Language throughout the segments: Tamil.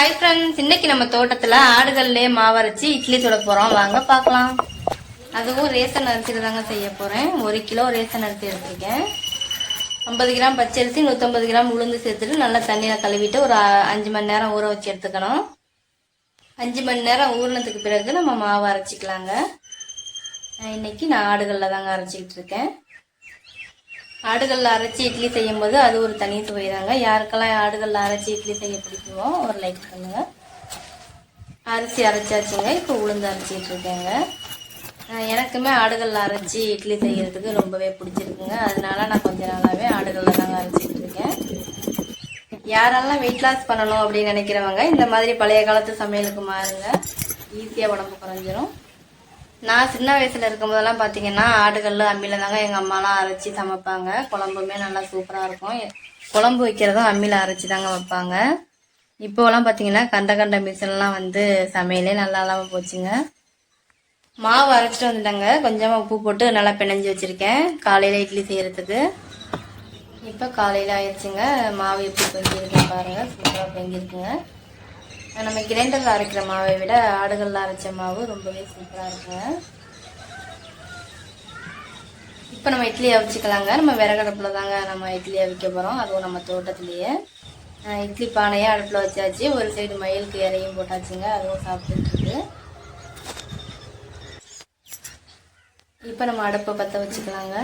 ஹாய் ஃப்ரெண்ட்ஸ் இன்னைக்கு நம்ம தோட்டத்துல ஆடுகள்லயே மாவரைச்சி இட்லி சுட போறோம். வாங்க பார்க்கலாம். அதுவும் ரேசன் அரிசியில தாங்க செய்ய போறேன். ஒரு கிலோ ரேசன் அரிசி எடுத்திருக்கேன். ஐம்பது கிராம் பச்சரிசி நூற்றம்பது கிராம் உளுந்து சேர்த்துட்டு நல்லா தண்ணியில் கழுவிட்டு ஒரு அஞ்சு மணி நேரம் ஊற வச்சு எடுத்துக்கணும். அஞ்சு மணி நேரம் ஊறினதுக்கு பிறகு நம்ம மாவு அரைச்சிக்கலாங்க. இன்னைக்கு நான் ஆடுகளில் தாங்க அரைச்சிக்கிட்டு இருக்கேன். ஆடுகளில் அரைச்சி இட்லி செய்யும் போது அது ஒரு தனி சுவை தாங்க யாருக்கெல்லாம் ஆடுகளில் அரைச்சி இட்லி செய்ய பிடிக்குமோ ஒரு லைக் பண்ணுங்க. அரிசி அரைச்சாச்சுங்க. இப்போ உளுந்து அரைச்சிட்டு இருக்கேங்க. எனக்குமே ஆடுகளில் அரைச்சி இட்லி செய்யறதுக்கு ரொம்பவே பிடிச்சிருக்குங்க. அதனால நான் கொஞ்ச நாளாகவே ஆடுகளில் தாங்க அரைச்சிட்டு இருக்கேன். யாரெல்லாம் வெயிட் லாஸ் பண்ணணும் அப்படின்னு நினைக்கிறவங்க இந்த மாதிரி பழைய காலத்து சமையலுக்கு மாறுங்க. ஈஸியாக உடம்பு குறைஞ்சிரும். நான் சின்ன வயசுல இருக்கும்போதெல்லாம் பார்த்தீங்கன்னா ஆடுகள்ல அம்மியில தாங்க எங்க அம்மாலாம் அரைச்சி சமைப்பாங்க. குழம்புமே நல்லா சூப்பரா இருக்கும். எ- குழம்பு வைக்கிறதும் அம்மியில அரைச்சி தாங்க வைப்பாங்க. இப்போலாம் பார்த்தீங்கன்னா கண்ட கண்ட மிஷின்லாம் வந்து சமையலே நல்லா இல்லாமல் போச்சுங்க. மாவு அரைச்சிட்டு வந்துட்டாங்க. கொஞ்சமாக உப்பு போட்டு நல்லா பிணைஞ்சி வச்சுருக்கேன். காலையில் இட்லி செய்கிறதுக்கு இப்போ காலையில் ஆயிடுச்சுங்க. மாவு எப்படி பொங்கியிருக்கேன் பாருங்கள் சூப்பராக பொங்கியிருக்குங்க. நம்ம கிரைண்டரில் அரைக்கிற மாவை விட ஆடுகளில் அரைச்ச மாவு ரொம்பவே சூப்பராக இருக்குங்க இப்போ நம்ம இட்லி அவிச்சிக்கலாங்க. நம்ம விறகடுப்பில் தாங்க நம்ம இட்லி அவிக்க போகிறோம் அதுவும் நம்ம தோட்டத்துலேயே. இட்லி பானையை அடுப்பில் வச்சாச்சு. ஒரு சைடு மயிலுக்கு இறையும் போட்டாச்சுங்க. அதுவும் சாப்பிட்டுருக்கு இப்போ நம்ம அடுப்பை பற்ற வச்சுக்கலாங்க.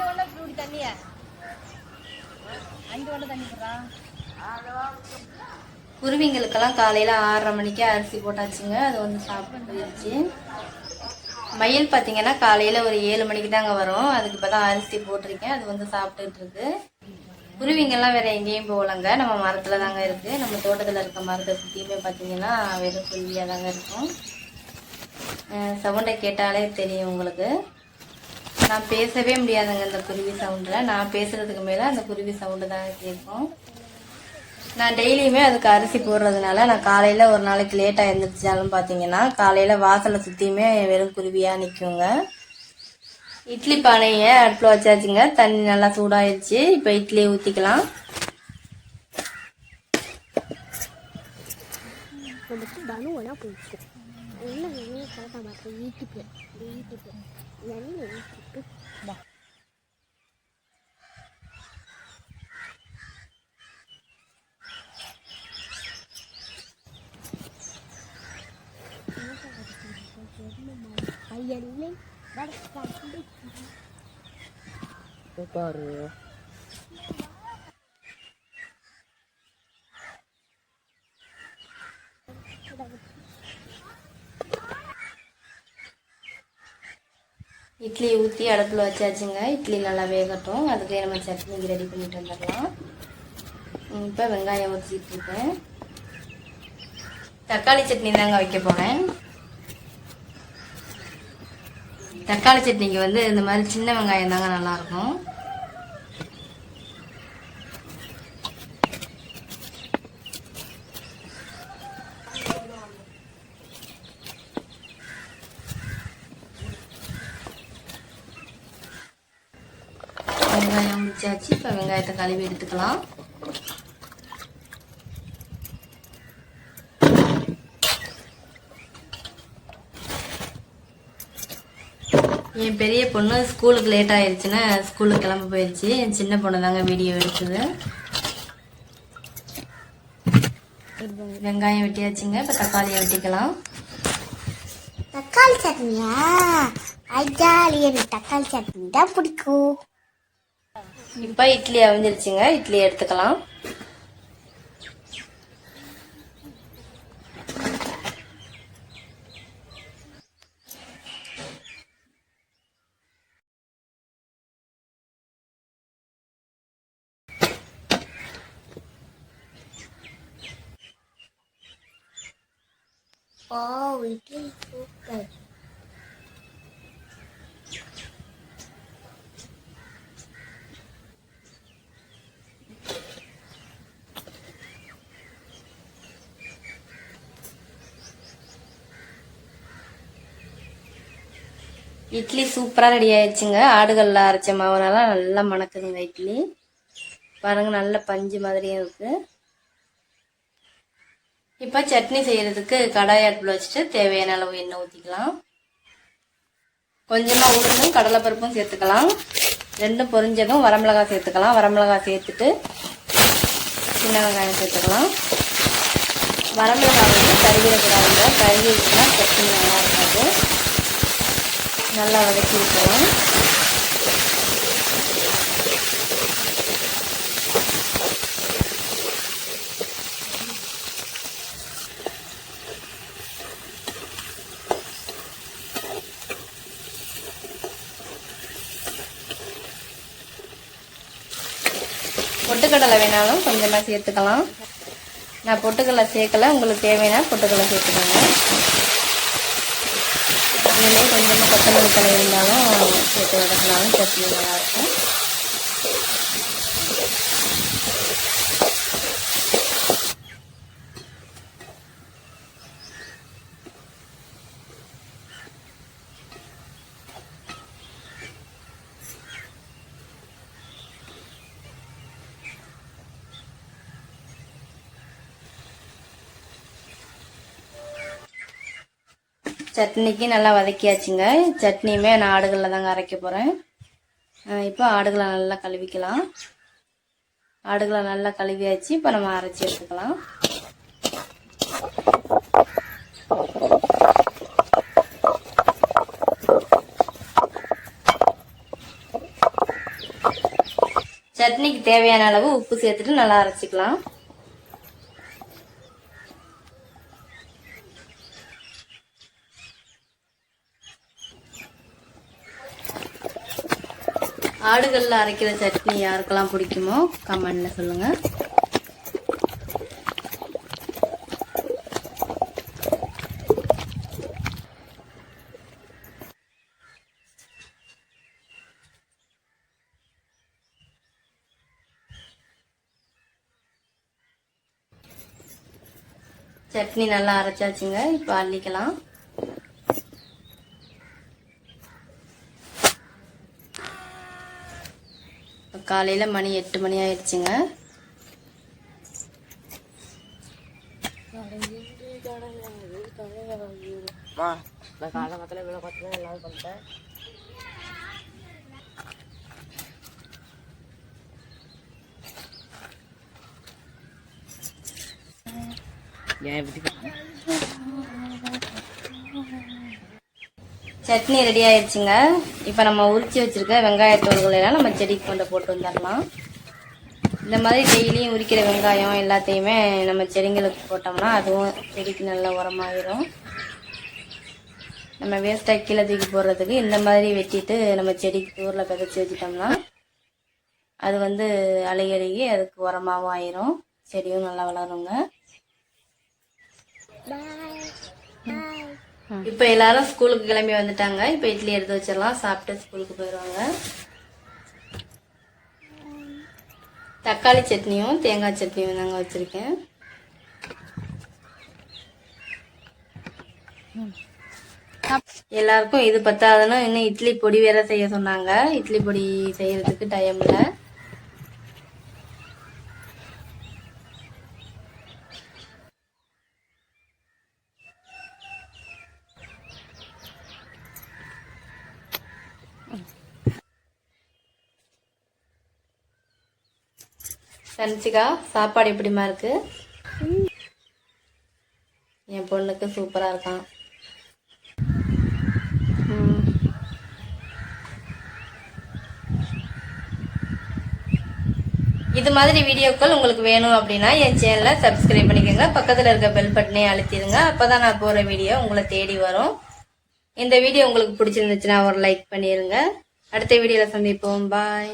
அங்க உள்ள இப்படி தண்ணிய. அங்க உள்ள தண்ணி போடுறா. குருவிங்களுக்கெல்லாம் காலையில் ஆறரை மணிக்கே அரிசி போட்டாச்சுங்க. அது வந்து சாப்பிட்டுருச்சு மயில் பார்த்தீங்கன்னா காலையில் ஒரு ஏழு மணிக்கு தாங்க வரும். அதுக்கு இப்போ தான் அரிசி போட்டிருக்கேன். அது வந்து சாப்பிட்டுட்டு இருக்கு. குருவிங்கெல்லாம் வேற எங்கேயும் போகலங்க. நம்ம மரத்தில் தாங்க இருக்கு. நம்ம தோட்டத்தில் இருக்க மரத்தை சுற்றியுமே பார்த்தீங்கன்னா வெறும் குருவியாக தாங்க இருக்கும். சவுண்டை கேட்டாலே தெரியும் உங்களுக்கு. நான் பேசவே முடியாதுங்க இந்த குருவி சவுண்டில். நான் பேசுகிறதுக்கு மேலே அந்த குருவி சவுண்டு தான் கேட்கும். நான் டெய்லியுமே அதுக்கு அரிசி போடுறதுனால நான் காலையில் ஒரு நாளைக்கு லேட்டாக எழுந்திரிச்சாலும் பார்த்தீங்கன்னா காலையில் வாசலை சுற்றியுமே வெறும் குருவியாக நிற்குங்க இட்லி பானையை அடுப்பில் வச்சாச்சுங்க. தண்ணி நல்லா சூடாயிடுச்சு இப்போ இட்லியை ஊற்றிக்கலாம் போயிடுச்சு. ഞങ്ങൾ ഞങ്ങൾ സ്ഥലത്താണ് മാത്രം വീട്ടിപ്പ് വീട്ടിപ്പ് ഞങ്ങൾ വീട്ടിപ്പ് പറയോ இட்லி ஊற்றி அடுப்பில் வச்சாச்சுங்க. இட்லி நல்லா வேகட்டும். அதுக்கே நம்ம சட்னி ரெடி பண்ணிட்டு வந்துடலாம். இப்போ வெங்காயம் ஊற்றிட்டு இருக்கேன். தக்காளி சட்னி தாங்க வைக்க போகிறேன் தக்காளி சட்னிக்கு வந்து இந்த மாதிரி சின்ன வெங்காயம் தாங்க நல்லாயிருக்கும். வெங்காயம் முடிச்சாச்சு இப்போ வெங்காயத்தை கழுவி எடுத்துக்கலாம். என் பெரிய பொண்ணு ஸ்கூலுக்கு லேட் ஆயிடுச்சுன்னா ஸ்கூலுக்கு கிளம்ப போயிடுச்சு என் சின்ன பொண்ணு தாங்க வீடியோ எடுத்தது வெங்காயம் வெட்டியாச்சுங்க. இப்போ தக்காளியை வெட்டிக்கலாம். தக்காளி சட்னியா? ஐயா எனக்கு தக்காளி சட்னி தான் பிடிக்கும். இப்போ இட்லி அவிஞ்சிருச்சுங்க இட்லி எடுத்துக்கலாம் Oh, we can cook it. Idli சூப்பராக ரெடி ஆயிடுச்சுங்க. ஆடுகளில் அரைச்ச மாவுனால நல்லா மணக்குதுங்க இட்லி. பாருங்க நல்ல பஞ்சு மாதிரியும் இருக்கு. இப்போ சட்னி செய்யறதுக்கு கடாய் அடுப்பில் வச்சுட்டு தேவையான அளவு எண்ணெய் ஊற்றிக்கலாம் கொஞ்சமாக உளுந்தும் கடலைப்பருப்பும் சேர்த்துக்கலாம். ரெண்டும் பொரிஞ்சதும் வரமிளகாய் சேர்த்துக்கலாம். வரமிளகாய் சேர்த்துட்டு சின்ன வெங்காயம் சேர்த்துக்கலாம். வரமிளகாய் வந்து கருகிடக்கூடாதுங்க கருகிடுச்சுன்னா சட்னி நல்லா இருக்காது. நல்லா வதக்கி விட்டுறோம் பொட்டுக்கடலை வேணாலும் கொஞ்சமாக சேர்த்துக்கலாம். நான் பொட்டுக்கடலை சேர்க்கல. உங்களுக்கு தேவைன்னா பொட்டுக்கடலை சேர்த்துக்கோங்க. இதுலேயே கொஞ்சமாக கொத்தமல்லி தலை இருந்தாலும் சேர்த்து வதக்கினாலும் சட்னி நல்லாயிருக்கும் சட்னிக்கு நல்லா வதக்கியாச்சுங்க. சட்னியுமே நான் ஆடுகளில் தாங்க அரைக்க போகிறேன் இப்போ ஆடுகளை நல்லா கழுவிக்கலாம். ஆடுகளை நல்லா கழுவியாச்சு. இப்போ நம்ம அரைச்சி எடுத்துக்கலாம். சட்னிக்கு தேவையான அளவு உப்பு சேர்த்துட்டு நல்லா அரைச்சிக்கலாம். ஆடுகளில் அரைக்கிற சட்னி யாருக்கெல்லாம் பிடிக்குமோ கமெண்டில் சொல்லுங்க. சட்னி நல்லா அரைச்சாச்சுங்க இப்போ அள்ளிக்கலாம். காலையில் மணி எட்டு மணி ஆயிடுச்சுங்க. நான் காலை மத்தில இவ்வளோ பார்த்தா எல்லாரும் பண்ணிட்டேன். ஏன் எப்படி சட்னி ரெடி ஆயிடுச்சுங்க. இப்போ நம்ம உரிச்சு வச்சுருக்க வெங்காயத்தோடுகளெல்லாம் நம்ம செடிக்கு கொண்டு போட்டு வந்துடலாம் இந்த மாதிரி டெய்லியும் உரிக்கிற வெங்காயம் எல்லாத்தையுமே நம்ம செடிங்களுக்கு போட்டோம்னா அதுவும் செடிக்கு நல்ல உரமாயிரும். நம்ம வேஸ்ட்டாக கீழே தூக்கி போடுறதுக்கு இந்த மாதிரி வெட்டிட்டு நம்ம செடிக்கு தூரில் விதைச்சி வச்சுட்டோம்னா அது வந்து அழுகி அழுகி அதுக்கு உரமாகவும் ஆயிரும். செடியும் நல்லா வளருங்க. பாய் இப்போ எல்லாரும் ஸ்கூலுக்கு கிளம்பி வந்துட்டாங்க. இப்போ இட்லி எடுத்து வச்சிடலாம். சாப்பிட்டு ஸ்கூலுக்கு போயிடுவாங்க. தக்காளி சட்னியும் தேங்காய் சட்னியும் நாங்கள் வச்சிருக்கேன். எல்லாருக்கும் இது பத்தாதுன்னா இன்னும் இட்லி பொடி வேற செய்ய சொன்னாங்க. இட்லி பொடி செய்யறதுக்கு டைம் இல்லை. சன்சிகா சாப்பாடு எப்படிமா இருக்கு? என் பொண்ணுக்கு சூப்பராக இருக்கான். இது மாதிரி வீடியோக்கள் உங்களுக்கு வேணும் அப்படின்னா என் சேனலை சப்ஸ்கிரைப் பண்ணிக்கோங்க. பக்கத்தில் இருக்க பெல் பட்டனை அழுத்திடுங்க. அப்போ தான் நான் போகிற வீடியோ உங்களை தேடி வரும். இந்த வீடியோ உங்களுக்கு பிடிச்சிருந்துச்சுன்னா ஒரு லைக் பண்ணிடுங்க அடுத்த வீடியோவில் சந்திப்போம். பாய்